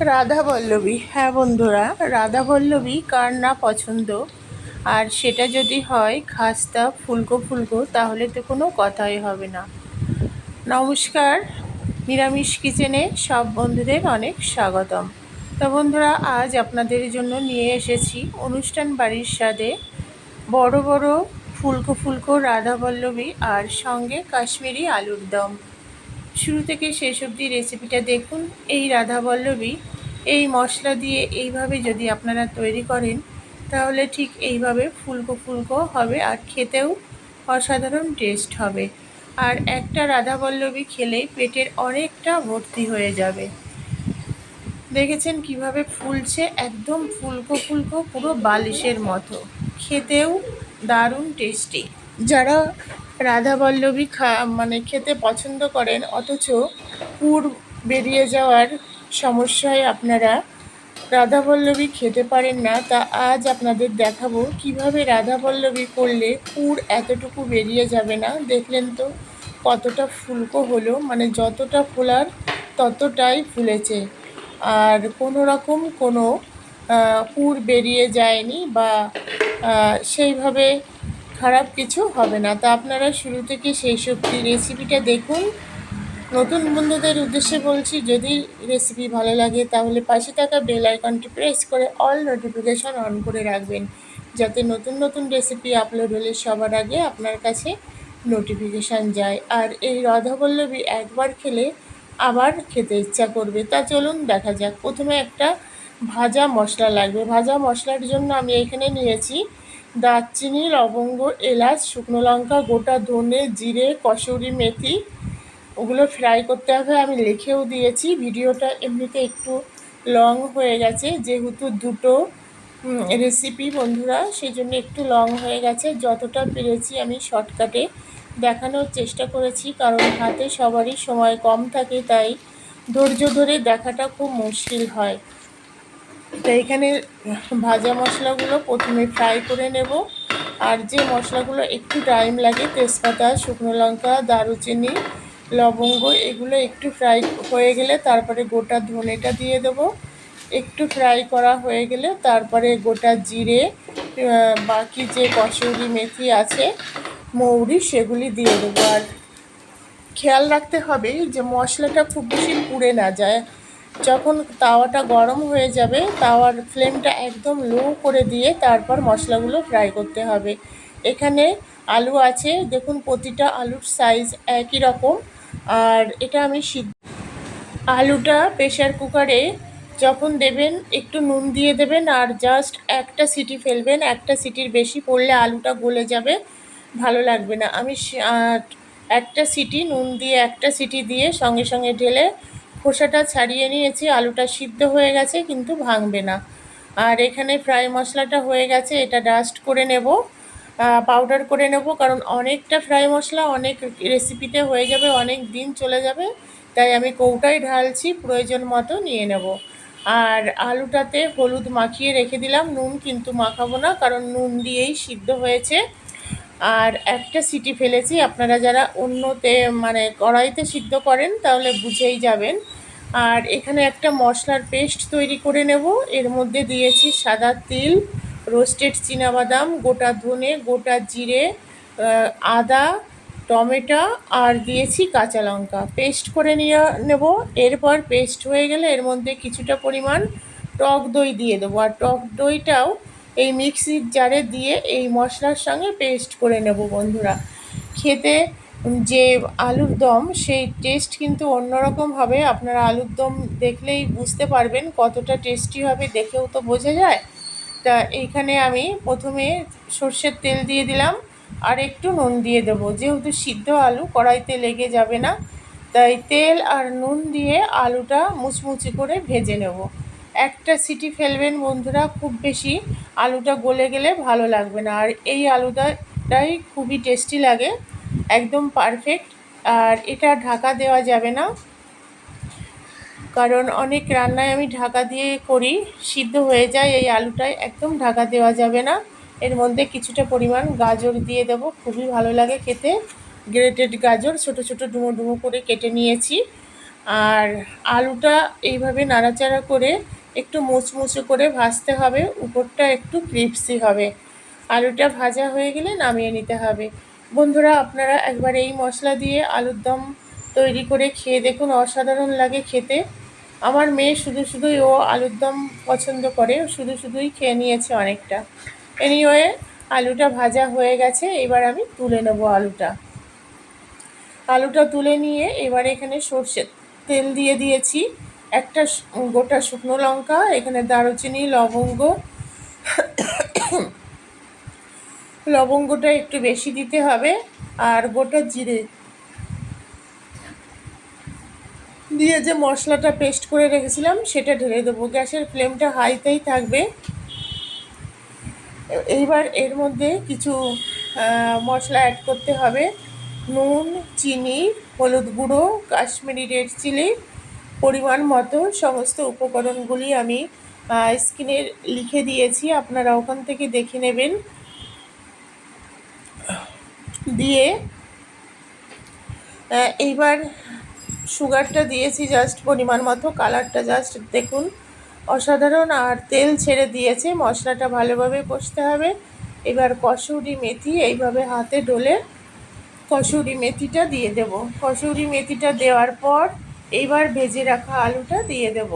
রাধা পল্লবী হ্যাঁ বন্ধুরা, রাধা পল্লবী কার না পছন্দ? আর সেটা যদি হয় খাস্তা, ফুলকো ফুলকো, তাহলে তো কোনো কথাই হবে না। নমস্কার, নিরামিষ কিচেনে সব বন্ধুদের অনেক স্বাগতম। তো বন্ধুরা, আজ আপনাদের জন্য নিয়ে এসেছি অনুষ্ঠান বাড়ির স্বাদে বড় বড় ফুলকো ফুলকো রাধা পল্লবী আর সঙ্গে কাশ্মীরি আলুর দম। শুরু থেকে শেষ অবধি রেসিপিটা দেখুন। এই রাধাবল্লভী এই মশলা দিয়ে এইভাবে যদি আপনারা তৈরি করেন, তাহলে ঠিক এইভাবে ফুলকো ফুলকো হবে আর খেতেও অসাধারণ টেস্ট হবে। আর একটা রাধাবল্লভী খেলে পেটের অনেকটা ভর্তি হয়ে যাবে। দেখেছেন কীভাবে ফুলছে? একদম ফুলকো ফুলকো, পুরো বালিশের মতো। খেতেও দারুণ টেস্টি যারা রাধাবল্লভী খা মানে খেতে পছন্দ করেন, অথচ পুর বেরিয়ে যাওয়ার সমস্যায় আপনারা রাধাবল্লভী খেতে পারেন না। তা আজ আপনাদের দেখাবো কীভাবে রাধাবল্লভী করলে পুর এতটুকু বেরিয়ে যাবে না। দেখলেন তো কতটা ফুলকো হলো মানে যতটা ফোলার ততটাই ফুলেছে। আর কোনো রকম কোনো পুর বেরিয়ে যায়নি বা সেইভাবে খারাপ কিছু হবে না। তা আপনারা শুরু থেকে সেই সবজি রেসিপিটা দেখুন। নতুন বন্ধুদের উদ্দেশ্যে বলছি, যদি রেসিপি ভালো লাগে, তাহলে পাশে থাকা বেল আইকনটি প্রেস করে অল নোটিফিকেশান অন করে রাখবেন। যাতে নতুন নতুন রেসিপি আপলোড হলে সবার আগে আপনার কাছে নোটিফিকেশান যায়। আর এই রাধাবল্লভী একবার খেলে আবার খেতে ইচ্ছা করবে। তা চলুন দেখা যাক। প্রথমে একটা ভাজা মশলা লাগবে। ভাজা মশলার জন্য আমি এখানে নিয়েছি দারচিনি, লবঙ্গ, এলাচ, শুকনো লঙ্কা, গোটা ধনে, জিরে, কসুরি মেথি, ওগুলো ফ্রাই করতে হবে। আমি লিখেও দিয়েছি, ভিডিওটা এমনিতে একটু লং হয়ে গেছে। যেহেতু দুটো রেসিপি বন্ধুরা, সেই জন্য একটু লং হয়ে গেছে। যতটা পেরেছি আমি শর্টকাটে দেখানোর চেষ্টা করেছি, কারণ হাতে সবারই সময় কম থাকে, তাই ধৈর্য ধরে দেখাটা খুব মুশকিল হয়। তো এখানে ভাজা মশলাগুলো প্রথমে ফ্রাই করে নেব। আর যে মশলাগুলো একটু টাইম লাগে, তেজপাতা, শুকনো লঙ্কা, দারুচিনি, লবঙ্গ, এগুলো একটু ফ্রাই হয়ে গেলে তারপরে গোটা ধনেটা দিয়ে দেব। একটু ফ্রাই করা হয়ে গেলে তারপরে গোটা জিরে বাকি যে কসুরি মেথি আছে, মৌরি সেগুলি দিয়ে দেবো। আর খেয়াল রাখতে হবে যে মশলাটা খুব বেশি পুড়ে না যায়। যখন তাওয়াটা গরম হয়ে যাবে, তাওয়ার ফ্লেমটা একদম লো করে দিয়ে তারপর মশলাগুলো ফ্রাই করতে হবে। এখানে আলু আছে, দেখুন প্রতিটা আলুর সাইজ একই রকম। আর এটা আমি সিদ্ধ আলুটা প্রেশার কুকারে যখন দেবেন, একটু নুন দিয়ে দেবেন আর জাস্ট একটা সিটি ফেলবেন, একটা সিটির বেশি পড়লে আলুটা গলে যাবে, ভালো লাগবে না। আমি একটা সিটি নুন দিয়ে একটা সিটি দিয়ে সঙ্গে সঙ্গে ঢেলে খোসাটা ছাড়িয়ে নিয়েছি, আলুটা সিদ্ধ হয়ে গেছে, কিন্তু ভাঙবে না। আর এখানে ফ্রাই মশলাটা হয়ে গেছে, এটা ডাস্ট করে নেব পাউডার করে নেব, কারণ অনেকটা ফ্রাই মশলা, অনেক রেসিপিতে হয়ে যাবে, অনেক দিন চলে যাবে, তাই আমি কৌটায় ঢালছি, প্রয়োজন মতো নিয়ে নেব। আর আলুটাতে হলুদ মাখিয়ে রেখে দিলাম, নুন কিন্তু মাখাবো না, কারণ নুন দিয়েই সিদ্ধ হয়েছে। আর একটা সিটি ফেলেছি, আপনারা যারা অন্যতে মানে কড়াইতে সিদ্ধ করেন, তাহলে বুঝেই যাবেন। আর এখানে একটা মশলার পেস্ট তৈরি করে নেব। এর মধ্যে দিয়েছি সাদা তিল, রোস্টেড বাদাম গোটা ধনে, গোটা জিরে আদা, টমেটো আর দিয়েছি কাঁচা লঙ্কা। পেস্ট করে নিয়ে নেব। এরপর পেস্ট হয়ে গেলে এর মধ্যে কিছুটা পরিমাণ টক দই দিয়ে দেবো। আর টক দইটাও এই মিক্সির জারে দিয়ে এই মশলার সঙ্গে পেস্ট করে নেব বন্ধুরা। খেতে যে আলুর দম, সেই টেস্ট কিন্তু অন্যরকম হবে আপনারা আলুর দম দেখলেই বুঝতে পারবেন কতটা টেস্টি হবে, দেখেও তো বোঝা যায়। তা এইখানে আমি প্রথমে সর্ষের তেল দিয়ে দিলাম, আর একটু নুন দিয়ে দেবো। যেহেতু সিদ্ধ আলু, কড়াইতে লেগে যাবে না, তাই তেল আর নুন দিয়ে আলুটা মুচমুচি করে ভেজে নেব। একটা সিটি ফেলবেন বন্ধুরা, খুব বেশি আলুটা গলে গেলে ভালো লাগবে না, আর এই আলুটাটাই খুবই টেস্টি লাগে। একদম পারফেক্ট আর এটা ঢাকা দেওয়া যাবে না। কারণ অনেক রান্নায় আমি ঢাকা দিয়ে করি, সিদ্ধ হয়ে যায় এই আলুটায়, একদম ঢাকা দেওয়া যাবে না। এর মধ্যে কিছুটা পরিমাণ গাজর দিয়ে দেব, খুবই ভালো লাগে খেতে। গ্রেটেড গাজর, ছোট ছোট ডুমো ডুমো করে কেটে নিয়েছি। আর আলুটা এইভাবে নাড়াচাড়া করে একটু মুচমুচে করে ভাজতে হবে, উপরটা একটু ক্রিপসি হবে। আলুটা ভাজা হয়ে গেলে নামিয়ে নিতে হবে। বন্ধুরা, আপনারা একবার এই মশলা দিয়ে আলুর দম তৈরি করে খেয়ে দেখুন, অসাধারণ লাগে খেতে। আমার মেয়ে শুধু শুধুই ও আলুর দম পছন্দ করে শুধু শুধুই খেয়ে নিয়েছে অনেকটা। এনিওয়ে আলুটা ভাজা হয়ে গেছে, এবার আমি তুলে নেব আলুটা। আলুটা তুলে নিয়ে এবার এখানে সর্ষের তেল দিয়ে দিয়েছি। একটা গোটা শুকনো লঙ্কা, এখানে দারুচিনি, লবঙ্গ লবঙ্গটা একটু বেশি দিতে হবে আর গোটা জিরে। দিয়ে যে মশলাটা পেস্ট করে রেখেছিলাম, সেটা ঢেলে দেবো। গ্যাসের ফ্লেমটা হাইতেই থাকবে। এইবার এর মধ্যে কিছু মশলা অ্যাড করতে হবে। নুন, চিনি, হলুদ গুঁড়ো, কাশ্মীরি রেড চিলি পরিমাণ মতো সমস্ত উপকরণগুলি আমি স্ক্রিনে লিখে দিয়েছি। আপনারা ওখান থেকে দেখে নেবেন। দিয়ে এইবার সুগারটা দিয়েছি জাস্ট পরিমাণ মতো, কালারটা জাস্ট দেখুন, অসাধারণ। আর তেল ছেড়ে দিয়েছে, মশলাটা ভালোভাবে কষতে হবে। এবার কসুরি মেথি, এইভাবে হাতে ডলে কসুরি মেথিটা দিয়ে দেব। কসুরি মেথিটা দেওয়ার পর এইবার ভেজে রাখা আলুটা দিয়ে দেব।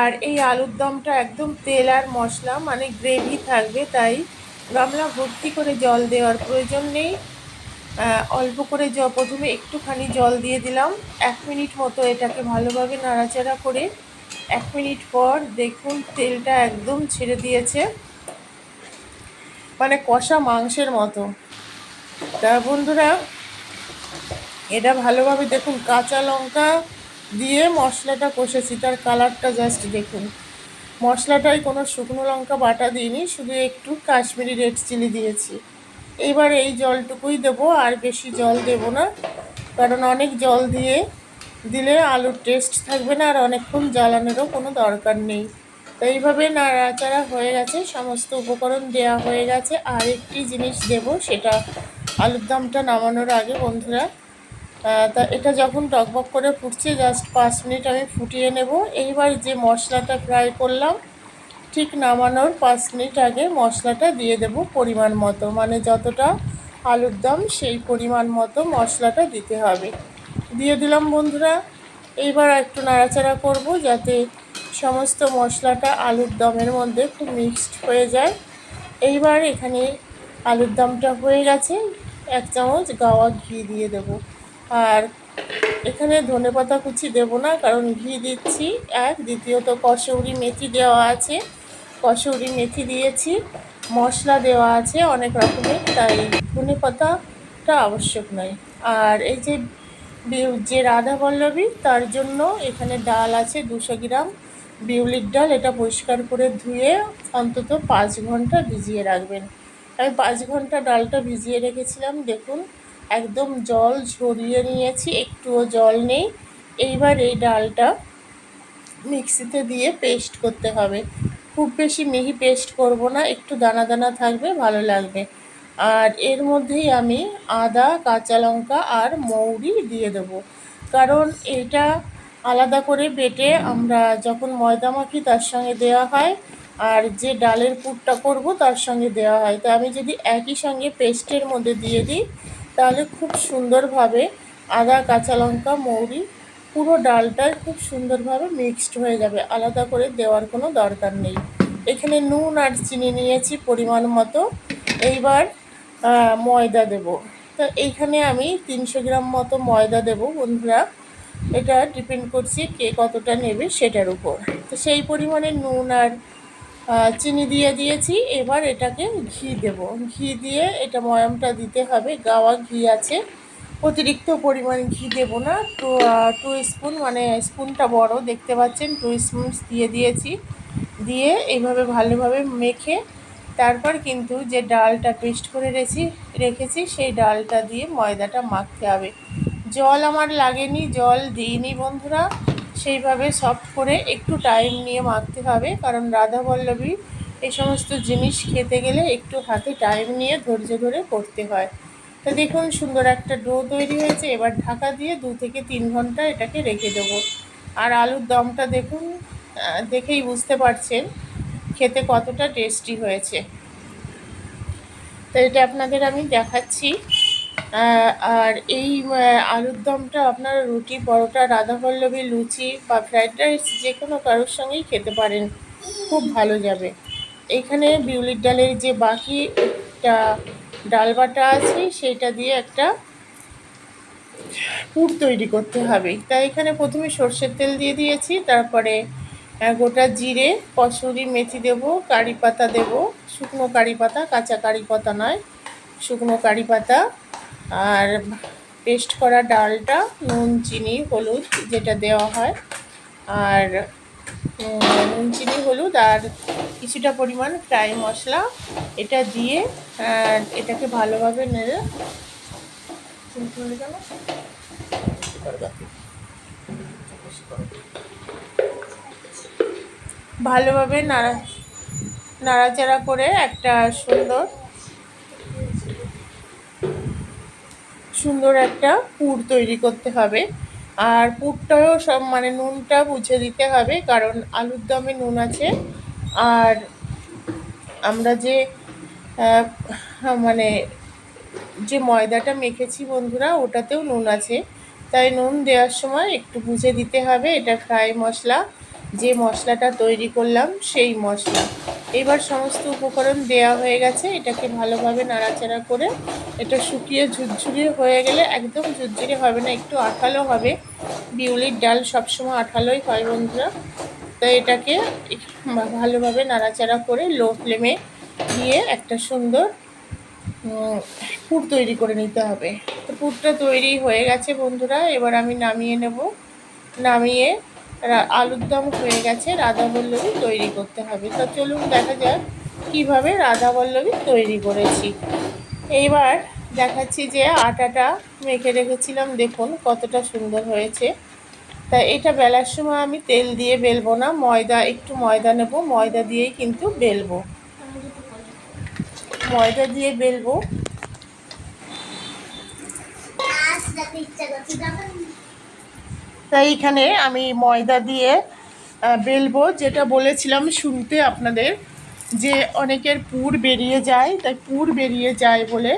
আর এই আলুর দমটা একদম তেল আর মশলা মানে গ্রেভি থাকবে তাই গামলা ভর্তি করে জল দেওয়ার প্রয়োজন নেই। অল্প করে জ প্রথমে একটুখানি জল দিয়ে দিলাম। এক মিনিট মতো এটাকে ভালোভাবে নাড়াচাড়া করে এক মিনিট পর দেখুন তেলটা একদম ছেড়ে দিয়েছে। মানে কষা মাংসের মতো। তা বন্ধুরা, এটা ভালোভাবে দেখুন, কাঁচা লঙ্কা দিয়ে মশলাটা কষেছি, তার কালারটা জাস্ট দেখুন। মশলাটায় কোনো শুকনো লঙ্কা বাটা দিইনি, শুধু একটু কাশ্মীরি রেড চিলি দিয়েছি। এইবার এই জলটুকুই দেব, আর বেশি জল দেব না, কারণ অনেক জল দিয়ে দিলে আলুর টেস্ট থাকবে না, আর অনেকক্ষণ জ্বালানোরও কোনো দরকার নেই। তো এইভাবে নাড়াচাড়া হয়ে গেছে, সমস্ত উপকরণ দেওয়া হয়ে গেছে, আর একটি জিনিস দেব, সেটা আলুর দমটা নামানোর আগে বন্ধুরা তা এটা যখন টকবক করে ফুটছে জাস্ট পাঁচ মিনিট আমি ফুটিয়ে নেব। এইবার যে মশলাটা ফ্রাই করলাম, ঠিক নামানোর পাঁচ মিনিট আগে মশলাটা দিয়ে দেব পরিমাণ মতো। মানে যতটা আলুর দম, সেই পরিমাণ মতো মশলাটা দিতে হবে। দিয়ে দিলাম বন্ধুরা, এইবার একটু নাড়াচাড়া করব যাতে সমস্ত মশলাটা আলুর দমের মধ্যে খুব মিক্সড হয়ে যায়। এইবার এখানে আলুর দমটা হয়ে গেছে, এক চামচ গাওয়া ঘি দিয়ে দেব। আর এখানে ধনে পাতা কুচি দেবো না, কারণ ঘি দিচ্ছি। এক দ্বিতীয়ত কসৌরি মেথি দেওয়া আছে। কসৌরি মেথি দিয়েছি। মশলা দেওয়া আছে অনেক রকমের, তাই ধনে পাতাটা আবশ্যক নয়। আর এই যে যে রাধা পল্লবী, তার জন্য এখানে ডাল আছে দুশো গ্রাম। বিউলির ডাল এটা পরিষ্কার করে ধুয়ে অন্তত পাঁচ ঘণ্টা ভিজিয়ে রাখবেন। আমি পাঁচ ঘণ্টা ডালটা ভিজিয়ে রেখেছিলাম, দেখুন। একদম জল ঝরিয়ে নিয়েছি, একটুও জল নেই। এইবার এই ডালটা মিক্সিতে দিয়ে পেস্ট করতে হবে। খুব বেশি মিহি পেস্ট করব না, একটু দানা দানা থাকবে, ভালো লাগবে। আর এর মধ্যেই আমি আদা, কাঁচা লঙ্কা আর মৌরি দিয়ে দেব। কারণ এটা আলাদা করে বেটে আমরা যখন ময়দা মাখি তার সঙ্গে দেওয়া হয়, আর যে ডালের পুরটা করব তার সঙ্গে দেওয়া হয়। তো আমি যদি একই সঙ্গে পেস্টের মধ্যে দিয়ে দিই তাহলে খুব সুন্দরভাবে আদা, কাঁচা লঙ্কা, মৌরি, পুরো ডালটাই খুব সুন্দরভাবে মিক্সড হয়ে যাবে। আলাদা করে দেওয়ার কোনো দরকার নেই। এখানে নুন আর চিনি নিয়েছি পরিমাণ মতো। এইবার ময়দা দেব। তো এইখানে আমি তিনশো গ্রাম মতো ময়দা দেব বন্ধুরা। এটা ডিপেন্ড করছি কে কতটা নেবে সেটার উপর। তো সেই পরিমাণে নুন আর চিনি দিয়ে দিয়েছি। এবার এটাকে ঘি দেব। ঘি দিয়ে এটা ময়ামটা দিতে হবে। গাওয়া ঘি আছে। অতিরিক্ত পরিমাণ ঘি দেবো না। টু টু স্পুন মানে স্পুনটা বড়, দেখতে পাচ্ছেন? টু স্পুন দিয়ে দিয়েছি। দিয়ে এইভাবে ভালোভাবে মেখে তারপর কিন্তু যে ডালটা পেস্ট করে রেছি, রেখেছি, সেই ডালটা দিয়ে ময়দাটা মাখতে হবে। জল আমার লাগেনি, জল দিইনি বন্ধুরা। সেইভাবে সফট করে একটু টাইম নিয়ে মাখতে হবে। কারণ রাধা বল্লভী এই সমস্ত জিনিস খেতে গেলে একটু হাতে টাইম নিয়ে ধৈর্য ধরে করতে হয়। তো দেখুন, সুন্দর একটা ডো তৈরি হয়েছে। এবার ঢাকা দিয়ে দু থেকে তিন ঘণ্টা এটাকে রেখে দেবো। আর আলুর দমটা দেখুন দেখেই বুঝতে পারছেন খেতে কতটা টেস্টি হয়েছে। তো এটা আপনাদের আমি দেখাচ্ছি। আর এই আলুর দমটা আপনারা রুটি, পরোটা রাধাপল্লবী লুচি বা ফ্রাইড রাইস যে কোনো কারোর সঙ্গেই খেতে পারেন। খুব ভালো যাবে। এখানে বিউলির ডালের যে বাকি একটা ডাল বাটা আছে, সেটা দিয়ে একটা পুর তৈরি করতে হবে। তাই এখানে প্রথমে সর্ষের তেল দিয়ে দিয়েছি, তারপরে গোটা জিরে, কসুরি মেথি দেবো, কারি পাতা দেবো। শুকনো কারি পাতা, কাঁচা কারি পাতা নয়, শুকনো কারি পাতা আর পেস্ট করা ডালটা, নুন, চিনি, হলুদ যেটা দেওয়া হয়। আর নুন, চিনি, হলুদ আর কিছুটা পরিমাণ ফ্রাই মশলা। এটা দিয়ে এটাকে ভালোভাবে নেড়ে ভালোভাবে নাড়া, নাড়াচাড়া করে একটা সুন্দর সুন্দর একটা পুর তৈরি করতে হবে। আর পুরটাও সব মানে নুনটা বুঝে দিতে হবে, কারণ আলুর দমে নুন আছে। আর আমরা যে মানে যে ময়দাটা মেখেছি বন্ধুরা, ওটাতেও নুন আছে। তাই নুন দেওয়ার সময় একটু বুঝে দিতে হবে, এটা ফ্রাই মশলা। যে মশলাটা তৈরি করলাম, সেই মশলা। এবার সমস্ত উপকরণ দেওয়া হয়ে গেছে, এটাকে ভালোভাবে নাড়াচাড়া করে, এটা শুকিয়ে ঝুরঝুরে হয়ে গেলে একদম ঝুরঝুরে হবে না, একটু আঠালো হবে। বিউলির ডাল সবসময় আঠালোই হয় বন্ধুরা। তো এটাকে ভালোভাবে নাড়াচাড়া করে লো ফ্লেমে দিয়ে একটা সুন্দর পুর তৈরি করে নিতে হবে। তো পুরটা তৈরি হয়ে গেছে বন্ধুরা, এবার আমি নামিয়ে নেব। নামিয়ে আলুর দম হয়ে গেছে, রাধা বল্লভী তৈরি করতে হবে। তো চলুন দেখা যাক কীভাবে রাধা বল্লভী তৈরি করেছি। এইবার দেখাচ্ছি যে আটাটা মেখে রেখেছিলাম। দেখুন কতটা সুন্দর হয়েছে। তা এটা বেলার সময় আমি তেল দিয়ে বেলবো না, ময়দা, একটু ময়দা নেব। ময়দা দিয়েই কিন্তু বেলবো। ময়দা দিয়ে বেলবো। তাই এখানে আমি ময়দা দিয়ে বেলবো। যেটা বলেছিলাম শুনতে আপনাদের যে অনেকের পুর বেরিয়ে যায়, তাই পুর বেরিয়ে যায় বলে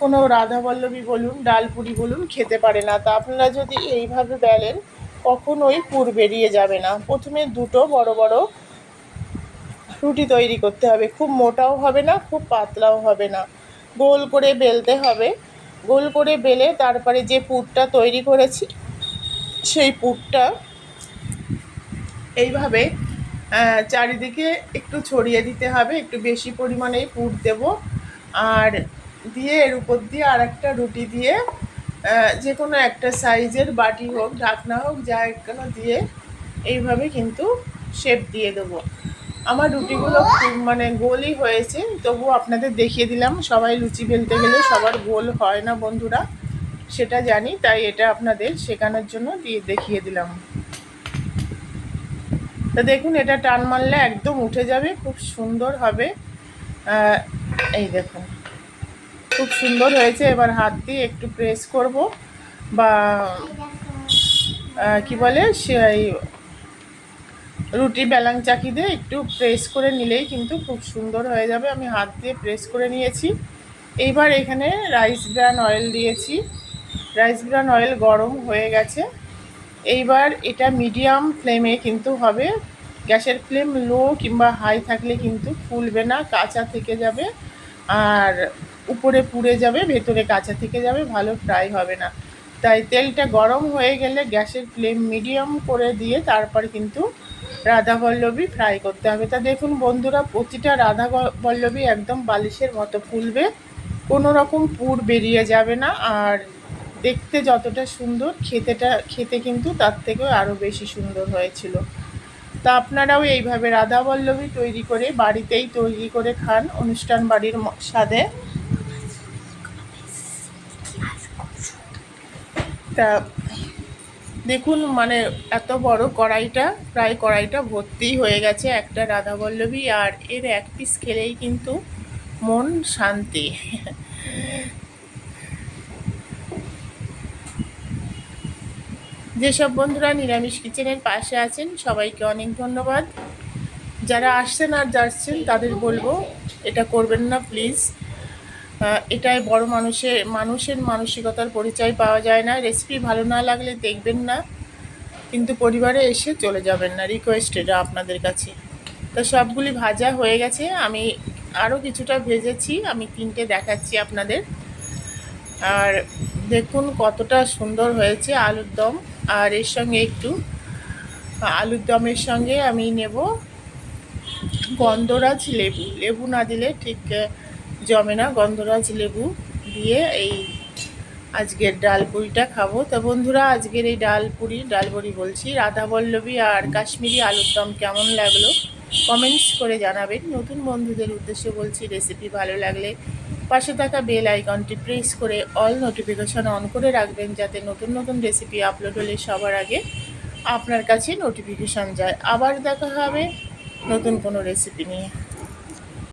কোনো রাধাবল্লভী বলুন, ডালপুরি বলুন খেতে পারে না। তা আপনারা যদি এইভাবে বেলেন, কখনোই পুর বেরিয়ে যাবে না। প্রথমে দুটো বড় বড় রুটি তৈরি করতে হবে। খুব মোটাও হবে না, খুব পাতলাও হবে না। গোল করে বেলতে হবে। গোল করে বেলে তারপরে যে পুরটা তৈরি করেছি সেই পুরটা এইভাবে চারিদিকে একটু ছড়িয়ে দিতে হবে, একটু বেশি পরিমাণেই পুর দেব। আর দিয়ে এর উপর দিয়ে আর একটা রুটি দিয়ে যে কোনো একটা সাইজের বাটি হোক, ঢাকনা হোক, যা কোনো দিয়ে এইভাবে কিন্তু শেপ দিয়ে দেবো। আমার রুটিগুলো খুব মানে গোলই হয়েছে তবু আপনাদের দেখিয়ে দিলাম, সবাই লুচি বেলতে গেলে সবার গোল হয় না বন্ধুরা। সেটা জানি, তাই এটা আপনাদের শেখানোর জন্য দিয়ে দেখিয়ে দিলাম। তো দেখুন, এটা টান মারলে একদম উঠে যাবে, খুব সুন্দর হবে। এই দেখুন, খুব সুন্দর হয়েছে। এবার হাত দিয়ে একটু প্রেস করব, বা কি বলে, সেই রুটি বেলাং চাকি দিয়ে একটু প্রেস করে নিলেই কিন্তু খুব সুন্দর হয়ে যাবে। আমি হাত দিয়ে প্রেস করে নিয়েছি। এইবার এখানে রাইস ব্র্যান অয়েল দিয়েছি। রাইস ব্রান অয়েল গরম হয়ে গেছে। এইবার এটা মিডিয়াম ফ্লেমে কিন্তু হবে। গ্যাসের ফ্লেম লো কিংবা হাই থাকলে কিন্তু ফুলবে না, কাঁচা থেকে যাবে। আর উপরে পুড়ে যাবে, ভেতরে কাঁচা থেকে যাবে, ভালো ফ্রাই হবে না। তাই তেলটা গরম হয়ে গেলে গ্যাসের ফ্লেম মিডিয়াম করে দিয়ে তারপর কিন্তু রাধা বল্লভী ফ্রাই করতে হবে। তা দেখুন বন্ধুরা, প্রতিটা রাধা বল্লভী একদম বালিশের মতো ফুলবে। কোনো রকম পুর বেরিয়ে যাবে না। আর দেখতে যতটা সুন্দর, খেতেটা, খেতে কিন্তু তার থেকেও আরও বেশি সুন্দর হয়েছিল। তা আপনারাও এইভাবে রাধা বল্লভী তৈরি করে বাড়িতেই তৈরি করে খান অনুষ্ঠান বাড়ির স্বাদে। তা দেখুন মানে এত বড় কড়াইটা, প্রায় কড়াইটা ভর্তিই হয়ে গেছে একটা রাধা বল্লভী আর এর এক পিস খেলেই কিন্তু মন শান্তি। যেসব বন্ধুরা নিরামিষ কিচেনের পাশে আছেন, সবাইকে অনেক ধন্যবাদ। যারা আসছেন আর যাচ্ছেন, তাদের বলব, এটা করবেন না প্লিজ এটাই বড় মানুষের মানুষের মানসিকতার পরিচয় পাওয়া যায় না। রেসিপি ভালো না লাগলে দেখবেন না। কিন্তু পরিবারে এসে চলে যাবেন না রিকোয়েস্ট এটা আপনাদের কাছে। তো সবগুলি ভাজা হয়ে গেছে। আমি আরও কিছুটা ভেজেছি, আমি তিনটে দেখাচ্ছি আপনাদের। আর দেখুন কতটা সুন্দর হয়েছে আলুর দম। আর এর সঙ্গে একটু আলুর দমের সঙ্গে আমি নেব গন্ধরাজ লেবু। লেবু না দিলে ঠিক জমে না। গন্ধরাজ লেবু দিয়ে এই আজকের ডাল পুরিটা খাব। তো বন্ধুরা, আজকের এই ডাল পুরি, ডাল বড়ি বলছি। রাধাবল্লভী আর কাশ্মীরি আলুর দম কেমন লাগল? কমেন্টস করে জানাবেন। নতুন বন্ধুদের উদ্দেশ্যে বলছি রেসিপি ভালো লাগলে পাশে থাকা বেল আইকনটি প্রেস করে অল নোটিফিকেশন অন করে রাখবেন যাতে নতুন নতুন রেসিপি আপলোড হলে সবার আগে আপনার কাছে নোটিফিকেশান যায়। আবার দেখা হবে নতুন কোনো রেসিপি নিয়ে।